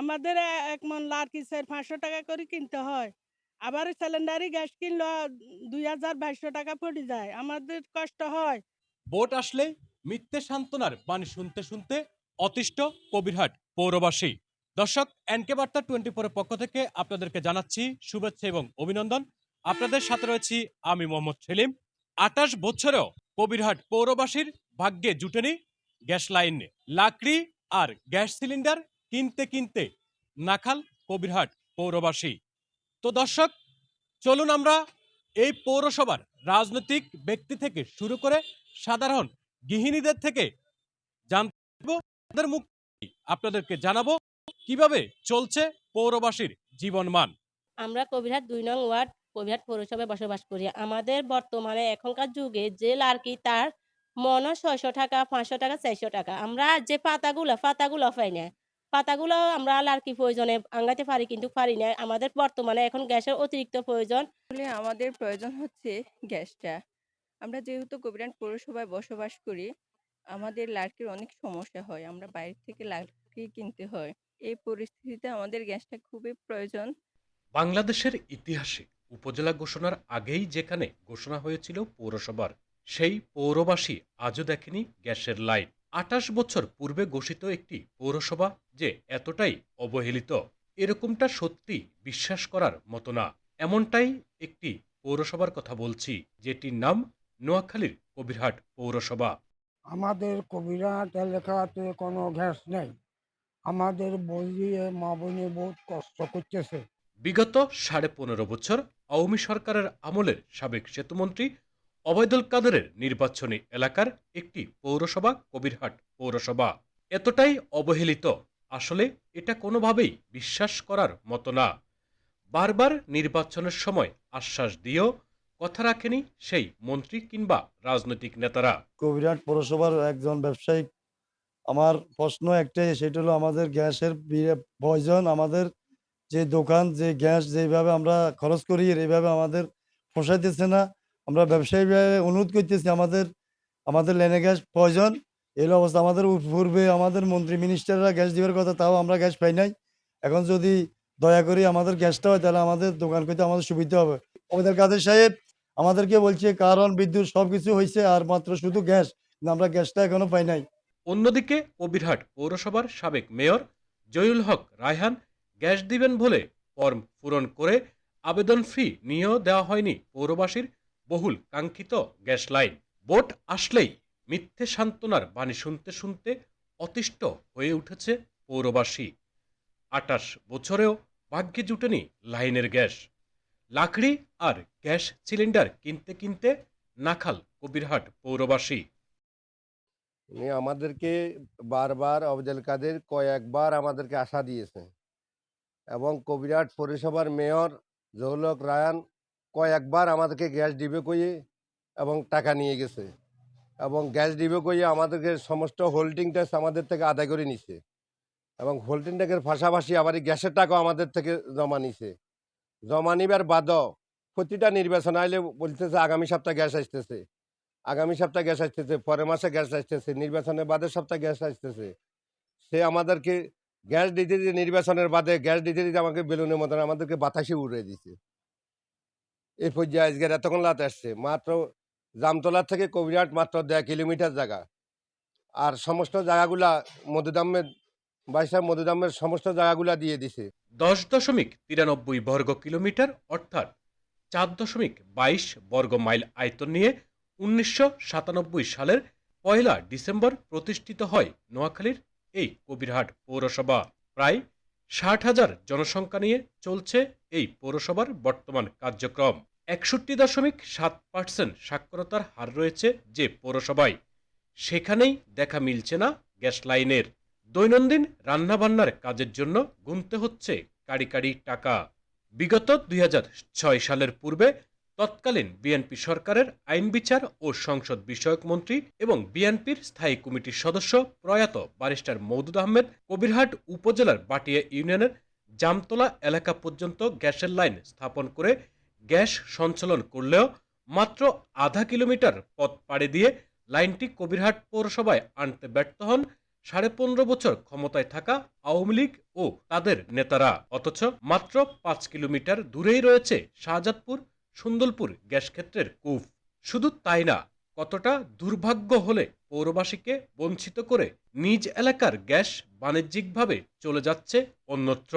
আমাদের এক মন লার্কি চার পাঁচশো টাকা করে কিনতে হয়। আবার সিলিন্ডারি গ্যাস কিনলো দুই হাজার বাইশশো টাকা পড়ে যায়। আমাদের কষ্ট হয়। ভোট আসলে মিথ্যে সান্ত্বনার বাণী শুনতে শুনতে অতিষ্ঠ, কবিরহাট পৌরবাসী। দর্শক, এনকে বার্তা টোয়েন্টি ফোরের পক্ষ থেকে আপনাদেরকে জানাচ্ছি শুভেচ্ছা এবং অভিনন্দন। আপনাদের সাথে রয়েছি আমি মোহাম্মদ সেলিম। আটাশ বছরেও কবিরহাট পৌরবাসীর ভাগ্যে জুটেনি গ্যাস লাইন, লাকড়ি আর গ্যাস সিলিন্ডার। কিনতে কিনতে নাখাল কবিরহাট পৌরবাসী। তো দর্শক, চলুন আমরা এই পৌরসভার রাজনৈতিক ব্যক্তি থেকে শুরু করে সাধারণ গৃহিণীদের থেকে জানব, তাদের আপনাদেরকে জানাব কীভাবে চলছে পৌরবাসীর জীবনমান। আমরা কবিরহাট দুই নং ওয়ার্ড, কবিরহাট পৌরসভায় বসবাস করি। আমাদের বর্তমানে এখনকার যুগে যে লার্কি তার মন ছয়শো টাকা, পাঁচশো টাকা, চারশো টাকা। আমরা যে পাতাগুলো পাতাগুলো পাই না পাতাগুলো আমরা লার্কি প্রয়োজনে আঙ্গাতে পারি কিন্তু পারি না। আমাদের বর্তমানে এখন গ্যাসের অতিরিক্ত প্রয়োজন। আসলে আমাদের প্রয়োজন হচ্ছে গ্যাসটা। আমরা যেহেতু কবিরাট পৌরসভায় বসবাস করি আমাদের লাড়কির অনেক সমস্যা হয়। আমরা বাইরে থেকে লাড়কি কিনতে হয়। এই পরিস্থিতিতে আমাদের গ্যাসটা খুবই প্রয়োজন। বাংলাদেশের ইতিহাসে উপজেলা ঘোষণার আগেই যেখানে ঘোষণা হয়েছিল পৌরসভার সেই পৌরবাসী আজও দেখেনি গ্যাসের লাইন। আটাশ বছর পূর্বে ঘোষিত একটি পৌরসভা যে এতটাই অবহেলিত এরকমটা সত্যি বিশ্বাস করার মতো না। এমনটাই একটি পৌরসভার কথা বলছি যেটির নাম নোয়াখালীর কবিরহাট পৌরসভা। আমাদের কবিরাট এলাকাতে কোনো গ্যাস নেই। আমাদের বলিয়ে মা বোনে বহুত কষ্ট করতেছে। বিগত সাড়ে পনেরো বছর আওয়ামী সরকারের আমলের সাবেক সেতুমন্ত্রী অবৈদুল কাদেরের নির্বাচনী এলাকার একটি পৌরসভা, কবিরহাট পৌরসভা। এতটাই অবহেলিত, আসলে এটা কোনোভাবেই বিশ্বাস করার মতো না। বারবার নির্বাচনের সময় আশ্বাস দিয়েও কথা রাখেনি সেই মন্ত্রী কিংবা রাজনৈতিক নেতারা। কবিরাট পৌরসভার একজন ব্যবসায়িক আমার প্রশ্ন একটাই, সেটা হলো আমাদের গ্যাসের প্রয়োজন, আমাদের যে দোকান, যে গ্যাস যেভাবে আমরা খরচ করি এইভাবে আমাদের পোষাইতেছে না। আমরা ব্যবসায়ী অনুরোধ করতেছি, আমাদের আমাদের লেনে গ্যাস প্রয়োজন। এই অবস্থা, আমাদের পূর্বে আমাদের মন্ত্রী মিনিস্টাররা গ্যাস দেওয়ার কথা, তাও আমরা গ্যাস পাই নাই। এখন যদি দয়া করে আমাদের গ্যাসটা হয়, তাহলে আমাদের দোকান করতে আমাদের সুবিধা হবে। আমাদের কাদের সাহেব, আমাদেরকে বলছে, কারণ, বিদ্যুৎ সব কিছু হয়েছে আর মাত্র শুধু গ্যাস আমরা গ্যাসটা এখনও পাই নাই। অন্যদিকে, কবিরহাট পৌরসভার সাবেক মেয়র জয়ুল হক রায়হান, গ্যাস দিবেন বলে ফর্ম পূরণ করে আবেদন ফি নিয়েও দেওয়া হয়নি পৌরবাসীর। বহুল কাঙ্ক্ষিত গ্যাস লাইন। ভোট আসলেই মিথ্যে সান্ত্বনার বাণী শুনতে শুনতে অতিষ্ঠ হয়ে উঠেছে পৌরবাসী। আটাশ বছরেও ভাগ্যে জুটেনি লাইনের গ্যাস। লাকড়ি আর গ্যাস সিলিন্ডার কিনতে কিনতে নাখাল কবিরহাট পৌরবাসী। উনি আমাদেরকে বারবার অবজেল কাদের কয়েকবার আমাদেরকে আশা দিয়েছে এবং কবিরাট পৌরসভার মেয়র জহুলক রায়ান কয়েকবার আমাদেরকে গ্যাস ডিবে কইয়ে এবং টাকা নিয়ে গেছে। এবং গ্যাস ডিবে কইয়ে আমাদেরকে সমস্ত হোল্ডিং ট্যাক্স আমাদের থেকে আদায় করে নিছে। এবং হোল্ডিং ট্যাক্সের পাশাপাশি আবার এই গ্যাসের টাকাও আমাদের থেকে জমা নিছে। জমা নিবার বাদও প্রতিটা নির্বাচন আইলে বলতেছে, আগামী সপ্তাহে গ্যাস আসতেছে। আগামী সপ্তাহে গ্যাস আসতেছে, পরের মাসে গ্যাস আসতেছে, নির্বাচনের বাদে সপ্তাহে গ্যাস আসতেছে। সে আমাদেরকে গ্যাস দিতে দিতে নির্বাচনের বাদে, গ্যাস দিতে দিতে আমাকে বেলুনের মতন আমাদেরকে বাতাসে উড়ে দিছে। এই পর্যায়ে আজকের এতক্ষণ রাত আসছে। মাত্র জামতলা থেকে কবিরাট মাত্র দেড় কিলোমিটার জায়গা। আর সমস্ত জায়গাগুলা মধুদামের বাইশা মধুদামের সমস্ত জায়গাগুলা দিয়ে দিছে। দশ দশমিক তিরানব্বই বর্গ কিলোমিটার, অর্থাৎ চার দশমিক বাইশ বর্গ মাইল আয়তন নিয়ে উনিশশো সাতানব্বই সালের পয়লা ডিসেম্বর প্রতিষ্ঠিত হয় নোয়াখালীর এই কবিরহাট পৌরসভা। প্রায় ষাট হাজার জনসংখ্যা নিয়ে চলছে এই পৌরসভার বর্তমান কার্যক্রম। একষট্টি দশমিক সাত পার্সেন্ট সাক্ষরতার হার রয়েছে যে পৌরসভায়। সেখানেই দেখা মিলছে না গ্যাস লাইনের। দৈনন্দিন রান্নাবান্নার কাজের জন্য গুনতে হচ্ছে কাড়ি কাড়ি টাকা। বিগত দুই ছয় সালের পূর্বে তৎকালীন বিএনপি সরকারের আইন বিচার ও সংসদ বিষয়ক মন্ত্রী এবং বিএনপির স্থায়ী কমিটির সদস্য প্রয়াত ব্যারিস্টার মৌদুদ আহমেদ কবিরহাট উপজেলার বাটিয়া ইউনিয়নের জামতলা এলাকা পর্যন্ত গ্যাসের লাইন স্থাপন করে গ্যাস সঞ্চালন করলেও মাত্র আধা কিলোমিটার পথ পাড়ি দিয়ে লাইনটি কবিরহাট পৌরসভায় আনতে ব্যর্থ হন সাড়ে পনেরো বছর ক্ষমতায় থাকা আওয়ামী লীগ ও তাদের নেতারা। অথচ মাত্র পাঁচ কিলোমিটার দূরেই রয়েছে শাহজাদপুর, সুন্দরপুর গ্যাস ক্ষেত্রের কূপ শুধু তাই না, কতটা দুর্ভাগ্য হলে পৌরবাসীকে বঞ্চিত করে নিজ এলাকার গ্যাস বাণিজ্যিকভাবে চলে যাচ্ছে অন্যত্র।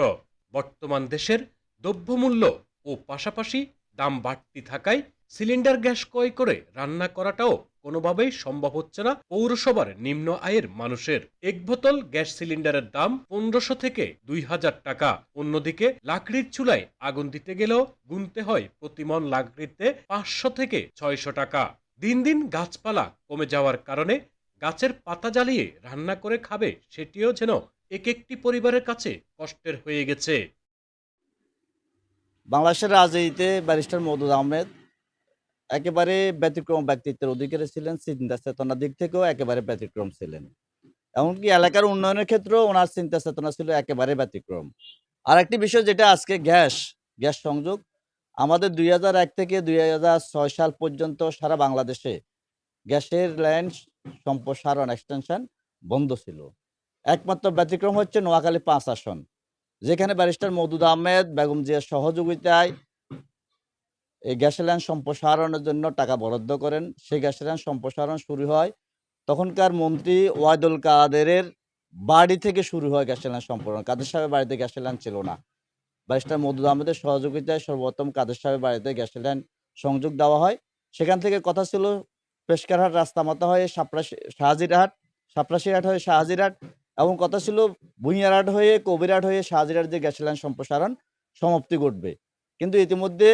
বর্তমান দেশের দ্রব্যমূল্য ও পাশাপাশি দাম বাড়তি থাকায় সিলিন্ডার গ্যাস ক্রয় করে রান্না করাটাও কোনোভাবেই সম্ভব হচ্ছে না পৌরসভার নিম্ন আয়ের মানুষের। এক বোতল গ্যাস সিলিন্ডারের দাম পনেরোশো থেকে দুই হাজার টাকা। অন্যদিকে লাকড়ির চুলায় আগুন দিতে গেলেও গুনতে হয় প্রতিমন লাকড়িতে পাঁচশো থেকে ছয়শো টাকা। দিন দিন গাছপালা কমে যাওয়ার কারণে গাছের পাতা জ্বালিয়ে রান্না করে খাবে সেটিও যেন এক একটি পরিবারের কাছে কষ্টের হয়ে গেছে। বাংলাদেশের রাজনীতিতে ব্যারিস্টার মওদুদ আহমেদ একেবারে ব্যতিক্রম ব্যক্তিত্বের অধিকারী ছিলেন চিন্তা চেতনার দিক থেকেও একেবারে ব্যতিক্রম ছিলেন। এমনকি এলাকার উন্নয়নের ক্ষেত্রেও ওনার চিন্তা চেতনা ছিল একেবারে ব্যতিক্রম। আর একটি বিষয় যেটা আজকে গ্যাস গ্যাস সংযোগ, আমাদের দুই এক থেকে দুই ছয় সাল পর্যন্ত সারা বাংলাদেশে গ্যাসের লাইন সম্প্রসারণ, এক্সটেনশন বন্ধ ছিল। একমাত্র ব্যতিক্রম হচ্ছে নোয়াখালী পাঁচ আসন। যেখানে ব্যারিস্টার মওদুদ আহমেদ, বেগম জিয়ার সহযোগিতায় এই গ্যাসের লাইন সম্প্রসারণের জন্য টাকা বরাদ্দ করেন। সেই গ্যাসের লাইন সম্প্রসারণ শুরু হয় তখনকার মন্ত্রী ওয়াদুল কাদেরের বাড়ি থেকে শুরু হয় গ্যাসের লাইন সম্প্রসারণ। কাদের সাহেবের বাড়িতে গ্যাস লাইন ছিল না। ব্যারিস্টার মওদুদ আহমেদের সহযোগিতায় সর্বোত্তম কাদের সাহেবের বাড়িতে গ্যাসের লাইন সংযোগ দেওয়া হয়। সেখান থেকে কথা ছিল পেশকারহাট রাস্তা মতো হয়ে সাপরাশি শাহজিরহাট সাপরাশিরহাট হয়ে শাহজিরহাট এবং কথা ছিল ভুঁইয়ারহাট হয়ে কবিরহাট হয়ে শাহজিরহাট যে গ্যাস লাইন সম্প্রসারণ সমাপ্তি ঘটবে। কিন্তু ইতিমধ্যে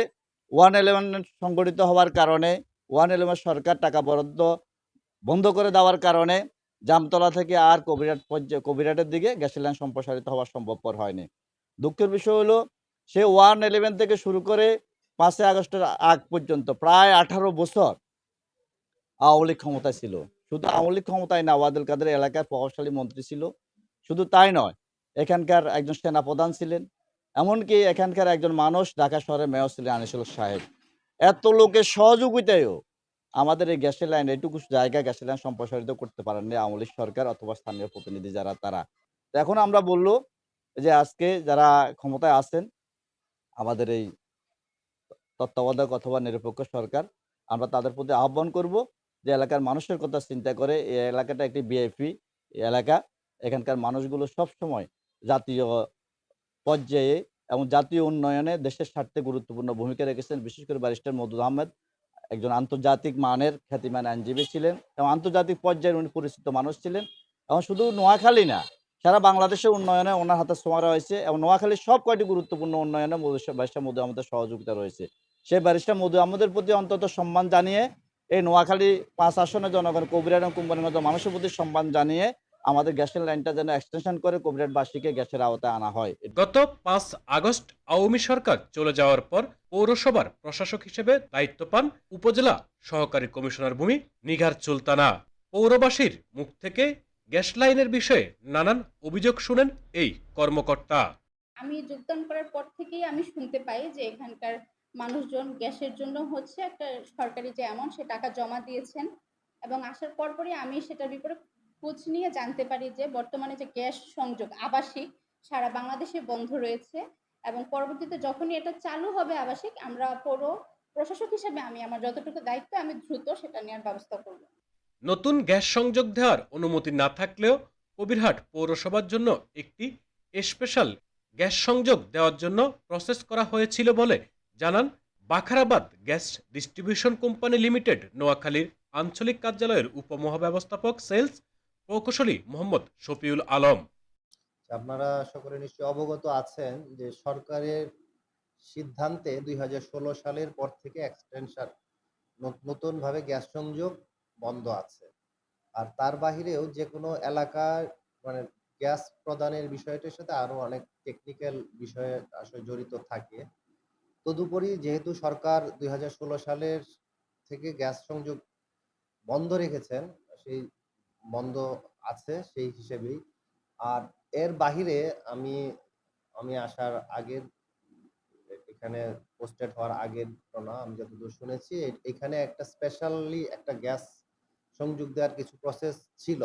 ওয়ান ইলেভেন সংগঠিত হওয়ার কারণে, ওয়ান ইলেভেন সরকার টাকা বরাদ্দ বন্ধ করে দেওয়ার কারণে জামতলা থেকে আর কবিরহাট পর্যায়ে কবিরহাটের দিকে গ্যাস লাইন সম্প্রসারিত হওয়া সম্ভবপর হয়নি। দুঃখের বিষয় হলো, সে ওয়ান ইলেভেন থেকে শুরু করে পাঁচই আগস্টের আগ পর্যন্ত প্রায় আঠারো বছর আওয়ামী লীগ ক্ষমতায় ছিল। শুধু আওয়ামী লীগ ক্ষমতায় না ওয়াদুল কাদের এলাকার প্রভাবশালী মন্ত্রী ছিল। শুধু তাই নয়, এখানকার একজন সেনাপ্রধান ছিলেন, এমনকি এখানকার একজন মানুষ ঢাকা শহরের মেয়র ছিলেন আনিসুল সাহেব। এত লোকের সহযোগিতায়ও আমাদের এই গ্যাসের লাইন এটুকু জায়গা গ্যাসের লাইন সম্প্রসারিত করতে পারেননি আওয়ামী লীগ সরকার অথবা স্থানীয় প্রতিনিধি যারা, তারা। এখন আমরা বলল যে আজকে যারা ক্ষমতায় আছেন, আমাদের এই তত্ত্বাবধায়ক অথবা নিরপেক্ষ সরকার, আমরা তাদের প্রতি আহ্বান করব। যে এলাকার মানুষের কথা চিন্তা করে এই এলাকাটা একটি বিআইপি এলাকা। এখানকার মানুষগুলো সব সময় জাতীয় পর্যায়ে এবং জাতীয় উন্নয়নে দেশের স্বার্থে গুরুত্বপূর্ণ ভূমিকা রেখেছেন। বিশেষ করে ব্যারিস্টার মদুদ আহমেদ একজন আন্তর্জাতিক মানের খ্যাতিমান আইনজীবী ছিলেন এবং আন্তর্জাতিক পর্যায়ে উনি পরিচিত মানুষ ছিলেন। এবং শুধু নোয়াখালী না, সারা বাংলাদেশের উন্নয়নে ওনার হাতে ছোঁয়া রয়েছে এবং নোয়াখালীর সব কয়টি গুরুত্বপূর্ণ উন্নয়নে ব্যারিস্টার মধু আহমেদের সহযোগিতা রয়েছে। সেই ব্যারিস্টার মধু আহমেদের প্রতি অন্তত সম্মান জানিয়ে এই নোয়াখালী পাঁচ আসনের জনগণ কবিরাট এবং কোম্পানিগত মানুষের প্রতি সম্মান জানিয়ে আমাদের গ্যাসের লাইনটা যেন এক্সটেনশন করে কবিরাটবাসীকে গ্যাসের আওতায় আনা হয়। গত পাঁচ আগস্ট আওয়ামী সরকার চলে যাওয়ার পর পৌরসভার প্রশাসক হিসেবে দায়িত্ব পান উপজেলা সহকারী কমিশনার ভূমি নিঘার সুলতানা। পৌরবাসীর মুখ থেকে গ্যাস লাইনের বিষয়ে নানান অভিযোগ শুনেন এই কর্মকর্তা। আমি যোগদান করার পর থেকেই আমি শুনতে পাই যে এখানকার মানুষজন গ্যাসের জন্য হচ্ছে একটা সরকারি যে অ্যামাউন্ট সে টাকা জমা দিয়েছেন। এবং আসার পরপরই আমি সেটার বিপরে খোঁজ নিয়ে জানতে পারি যে বর্তমানে যে গ্যাস সংযোগ আবাসিক সারা বাংলাদেশে বন্ধ রয়েছে এবং পরবর্তীতে যখনই এটা চালু হবে আবাসিক, আমরা পৌর প্রশাসক হিসেবে আমি আমার যতটুকু দায়িত্ব, আমি দ্রুত সেটা নেওয়ার ব্যবস্থা করব। নতুন গ্যাস সংযোগ দেওয়ার অনুমতি না থাকলেও কবিরহাট পৌরসভার জন্য একটি স্পেশাল গ্যাস সংযোগ দেওয়ার জন্য প্রসেস করা হয়েছিল বলে জানান, Bakhrabad gas distribution company limited, নোয়াখালীর আঞ্চলিক কার্যালয়ের উপমহাব্যবস্থাপক সেলস প্রকৌশলী মোহাম্মদ শফিউল আলম। আপনারা সকলে নিশ্চয়ই অবগত আছেন যে সরকারের সিদ্ধান্তে দুই হাজার ষোলো সালের পর থেকে এক্সটেনশন নতুন ভাবে গ্যাস সংযোগ বন্ধ আছে। আর তার বাহিরেও যে কোনো এলাকার মানে গ্যাস প্রদানের বিষয়টির সাথে আরও অনেক টেকনিক্যাল বিষয়ে আসলে জড়িত থাকে। তদুপরি যেহেতু সরকার দুই হাজার ষোলো সালের থেকে গ্যাস সংযোগ বন্ধ রেখেছেন, সেই বন্ধ আছে সেই হিসেবেই। আর এর বাহিরে আমি আমি আসার আগের, এখানে পোস্টেড হওয়ার আগের ঘটনা আমি যতদূর শুনেছি এখানে একটা স্পেশালি একটা গ্যাস সংযোগ দেওয়ার কিছু প্রসেস ছিল।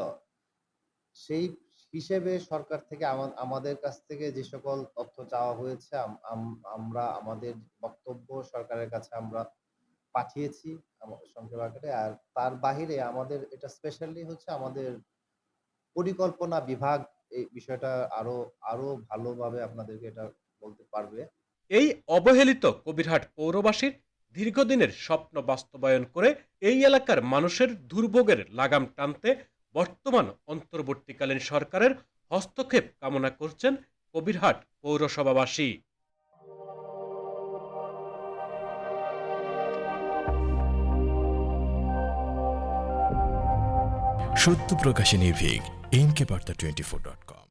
সেই হিসেবে সরকার থেকে আমাদের কাছ থেকে যে সকল তথ্য চাওয়া হয়েছে, আম- আম- আমরা, আমাদের বক্তব্য সরকারের কাছে আমরা পাঠিয়েছি সংক্ষেপ আকারে। আর তার বাহিরে আমাদের এটা স্পেশালি হচ্ছে আমাদের পরিকল্পনা বিভাগ এই বিষয়টা আরও আরও ভালোভাবে আপনাদেরকে এটা বলতে পারবে। এই অবহেলিত কবিরহাট পৌরবাসীর দীর্ঘদিনের স্বপ্ন বাস্তবায়ন করে এই এলাকার মানুষের দুর্ভোগের লাগাম টানতে বর্তমান অন্তর্বর্তীকালীন সরকারের হস্তক্ষেপ কামনা করছেন কবিরহাট পৌরসভাবাসী। সত্য প্রকাশে নির্ভীক, NK Barta twenty four dot com